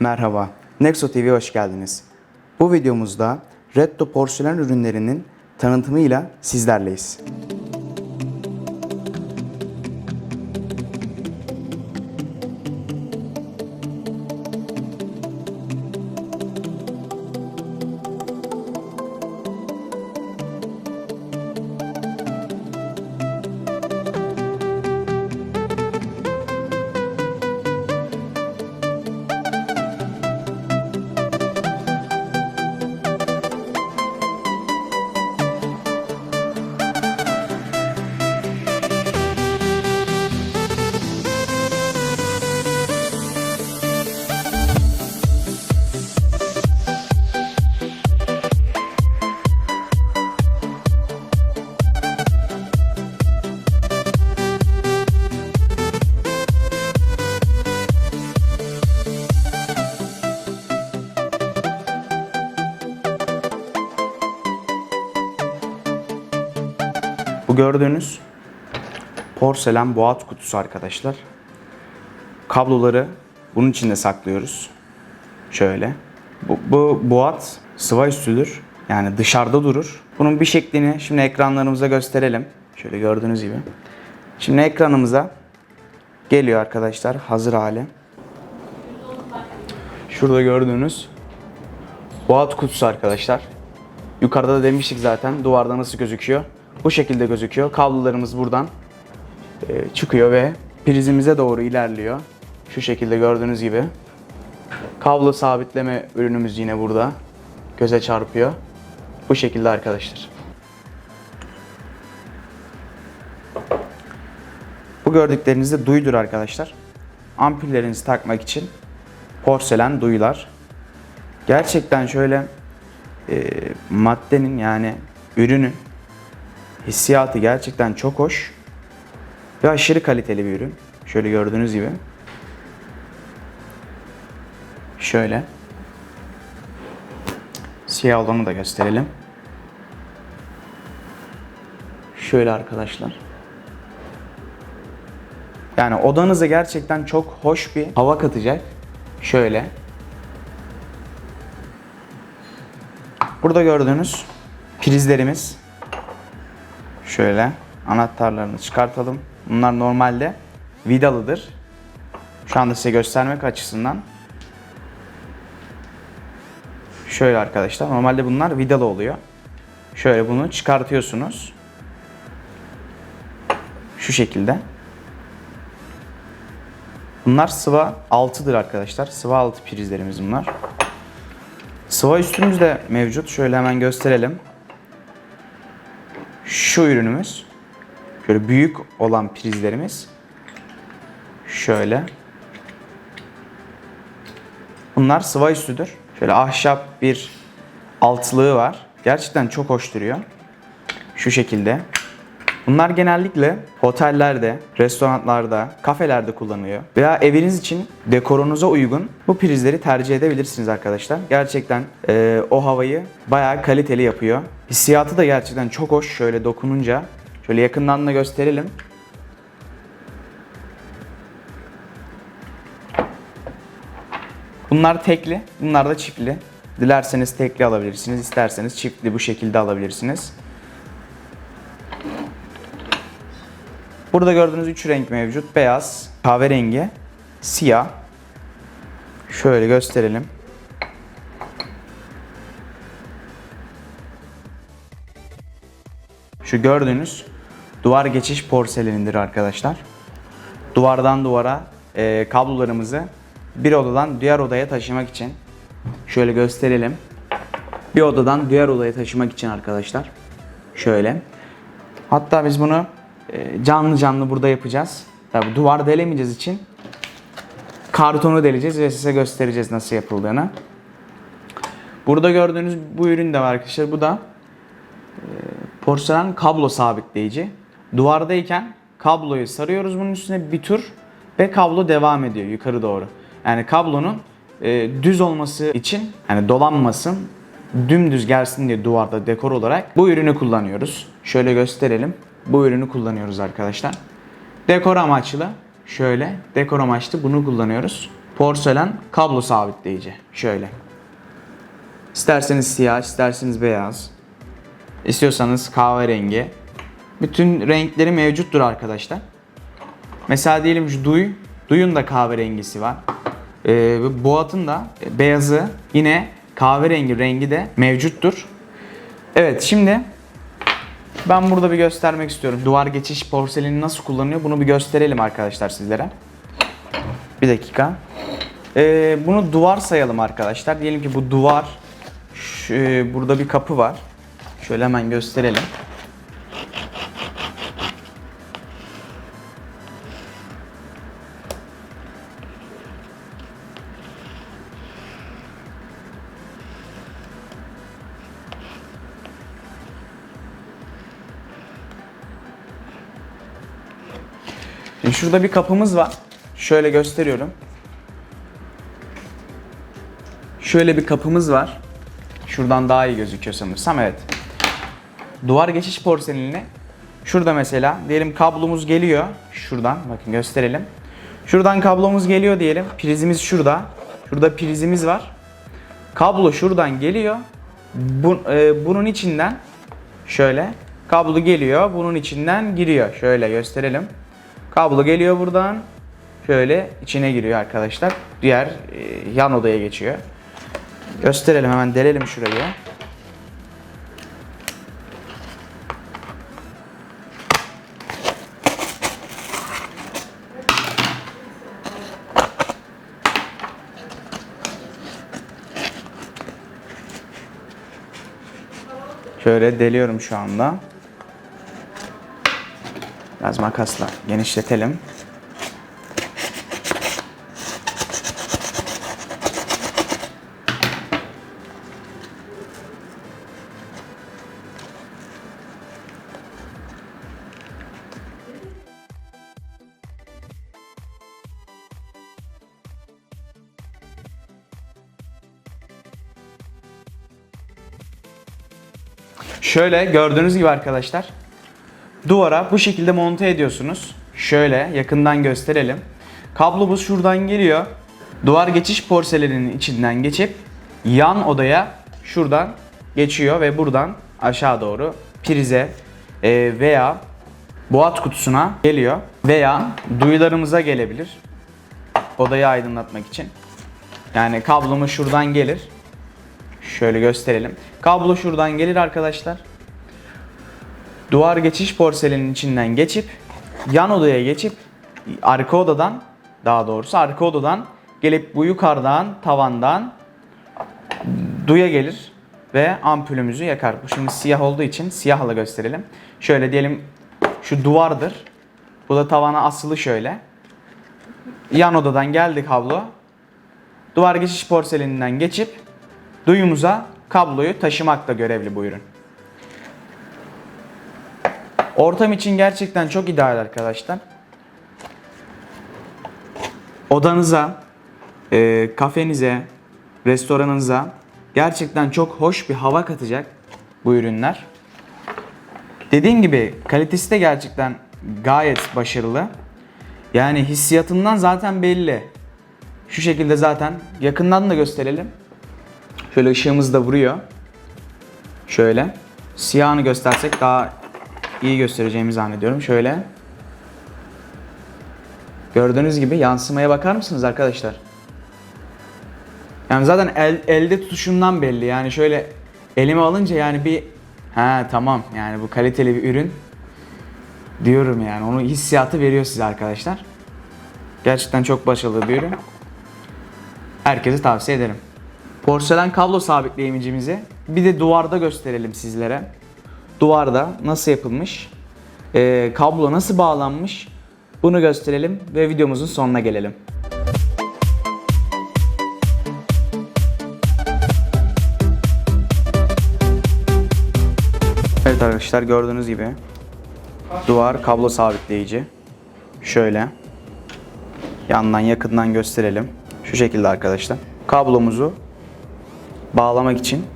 Merhaba, Nexo TV'ye hoş geldiniz. Bu videomuzda Retto porselen ürünlerinin tanıtımıyla sizlerleyiz. Gördüğünüz porselen boğat kutusu arkadaşlar. Kabloları bunun içinde saklıyoruz. Şöyle. Bu, bu boğat sıva üstüdür. Yani dışarıda durur. Bunun bir şeklini şimdi ekranlarımıza gösterelim. Şöyle gördüğünüz gibi. Şimdi ekranımıza geliyor arkadaşlar hazır hali. Şurada gördüğünüz boğat kutusu arkadaşlar. Yukarıda da demiştik zaten duvarda nasıl gözüküyor. Bu şekilde gözüküyor. Kablolarımız buradan e, çıkıyor ve prizimize doğru ilerliyor. Şu şekilde gördüğünüz gibi. Kablo sabitleme ürünümüz yine burada. Göze çarpıyor. Bu şekilde arkadaşlar. Bu gördükleriniz de duyudur arkadaşlar. Ampullerinizi takmak için porselen duyular. Gerçekten şöyle e, maddenin yani ürünün hissiyatı gerçekten çok hoş ve aşırı kaliteli bir ürün. Şöyle gördüğünüz gibi. Şöyle. Siyah olanı da gösterelim. Şöyle arkadaşlar. Yani odanıza gerçekten çok hoş bir hava katacak. Şöyle. Burada gördüğünüz prizlerimiz. Şöyle anahtarlarını çıkartalım. Bunlar normalde vidalıdır. Şu anda size göstermek açısından. Şöyle arkadaşlar. Normalde bunlar vidalı oluyor. Şöyle bunu çıkartıyorsunuz. Şu şekilde. Bunlar sıva altıdır arkadaşlar. Sıva altı prizlerimiz bunlar. Sıva üstümüz de mevcut. Şöyle hemen gösterelim. Şu ürünümüz. Şöyle büyük olan prizlerimiz. Şöyle. Bunlar sıva üstüdür. Şöyle ahşap bir altlığı var. Gerçekten çok hoş duruyor. Şu şekilde. Bunlar genellikle otellerde, restoranlarda, kafelerde kullanılıyor. Veya eviniz için dekorunuza uygun bu prizleri tercih edebilirsiniz arkadaşlar. Gerçekten e, o havayı bayağı kaliteli yapıyor. Hissiyatı da gerçekten çok hoş şöyle dokununca. Şöyle yakından da gösterelim. Bunlar tekli, bunlar da çiftli. Dilerseniz tekli alabilirsiniz, isterseniz çiftli bu şekilde alabilirsiniz. Burada gördüğünüz üç renk mevcut. Beyaz, kahverengi, siyah. Şöyle gösterelim. Şu gördüğünüz duvar geçiş porselenidir arkadaşlar. Duvardan duvara e, kablolarımızı bir odadan diğer odaya taşımak için şöyle gösterelim. Bir odadan diğer odaya taşımak için arkadaşlar. Şöyle. Hatta biz bunu e, canlı canlı burada yapacağız. Tabi duvar delemeyeceğiz için kartonu deleceğiz ve size göstereceğiz nasıl yapıldığını. Burada gördüğünüz bu ürün de var arkadaşlar. Bu da porselen kablo sabitleyici. Duvardayken kabloyu sarıyoruz bunun üstüne bir tur ve kablo devam ediyor yukarı doğru. Yani kablonun e, düz olması için yani dolanmasın dümdüz gelsin diye duvarda dekor olarak bu ürünü kullanıyoruz. Şöyle gösterelim. Bu ürünü kullanıyoruz arkadaşlar. Dekor amaçlı şöyle dekor amaçlı bunu kullanıyoruz. Porselen kablo sabitleyici. Şöyle. İsterseniz siyah, isterseniz beyaz. İstiyorsanız kahverengi. Bütün renkleri mevcuttur arkadaşlar. Mesela diyelim şu duy, duyun da kahverengisi var. Ee, Boğat'ın da beyazı yine kahverengi rengi de mevcuttur. Evet şimdi ben burada bir göstermek istiyorum. Duvar geçiş porseleni nasıl kullanılıyor bunu bir gösterelim arkadaşlar sizlere. Bir dakika. Ee, bunu duvar sayalım arkadaşlar. Diyelim ki bu duvar şu, e, burada bir kapı var. Şöyle hemen gösterelim. Şurada bir kapımız var. Şöyle gösteriyorum. Şöyle bir kapımız var. Şuradan daha iyi gözüküyor sanırsam evet. Duvar geçiş porselenini şurada mesela diyelim kablomuz geliyor. Şuradan bakın gösterelim. Şuradan kablomuz geliyor diyelim. Prizimiz şurada. Şurada prizimiz var. Kablo şuradan geliyor. Bu, e, bunun içinden şöyle kablo geliyor. Bunun içinden giriyor. Şöyle gösterelim. Kablo geliyor buradan. Şöyle içine giriyor arkadaşlar. Diğer e, yan odaya geçiyor. Gösterelim hemen delelim şurayı. Şöyle deliyorum şu anda. Biraz makasla genişletelim. Şöyle gördüğünüz gibi arkadaşlar duvara bu şekilde monte ediyorsunuz. Şöyle yakından gösterelim. Kablomuz şuradan geliyor. Duvar geçiş porseleninin içinden geçip yan odaya şuradan geçiyor ve buradan aşağı doğru prize e, veya boğat kutusuna geliyor veya duyularımıza gelebilir. Odayı aydınlatmak için. Yani kablomuz şuradan gelir. Şöyle gösterelim. Kablo şuradan gelir arkadaşlar. Duvar geçiş porselenin içinden geçip yan odaya geçip arka odadan daha doğrusu arka odadan gelip bu yukarıdan tavandan duya gelir ve ampulümüzü yakar. Bu şimdi siyah olduğu için siyahla gösterelim. Şöyle diyelim şu duvardır. Bu da tavana asılı şöyle. Yan odadan geldi kablo. Duvar geçiş porseleninden geçip duyumuza kabloyu taşımakla görevli bu ürün. Ortam için gerçekten çok ideal arkadaşlar. Odanıza, e, kafenize, restoranınıza gerçekten çok hoş bir hava katacak bu ürünler. Dediğim gibi kalitesi de gerçekten gayet başarılı. Yani hissiyatından zaten belli. Şu şekilde zaten yakından da gösterelim. Şöyle ışığımız da vuruyor. Şöyle. Siyahını göstersek daha iyi göstereceğimi zannediyorum. Şöyle. Gördüğünüz gibi yansımaya bakar mısınız arkadaşlar? Yani zaten el, elde tutuşundan belli. Yani şöyle elime alınca yani bir ha tamam yani bu kaliteli bir ürün diyorum yani. Onu hissiyatı veriyor size arkadaşlar. Gerçekten çok başarılı bir ürün. Herkese tavsiye ederim. Porselen kablo sabitleyicimizi bir de duvarda gösterelim sizlere. Duvarda nasıl yapılmış, ee, kablo nasıl bağlanmış bunu gösterelim ve videomuzun sonuna gelelim. Evet arkadaşlar gördüğünüz gibi duvar kablo sabitleyici. Şöyle yandan yakından gösterelim. Şu şekilde arkadaşlar. Kablomuzu bağlamak için,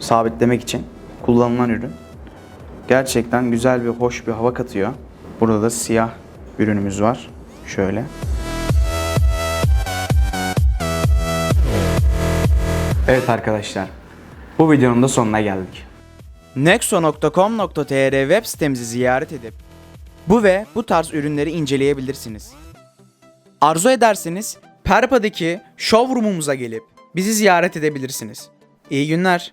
sabitlemek için kullanılan ürün. Gerçekten güzel bir hoş bir hava katıyor. Burada da siyah ürünümüz var. Şöyle. Evet arkadaşlar. Bu videonun da sonuna geldik. Nexo.com.tr web sitemizi ziyaret edip bu ve bu tarz ürünleri inceleyebilirsiniz. Arzu ederseniz Perpa'daki showroom'umuza gelip bizi ziyaret edebilirsiniz. İyi günler.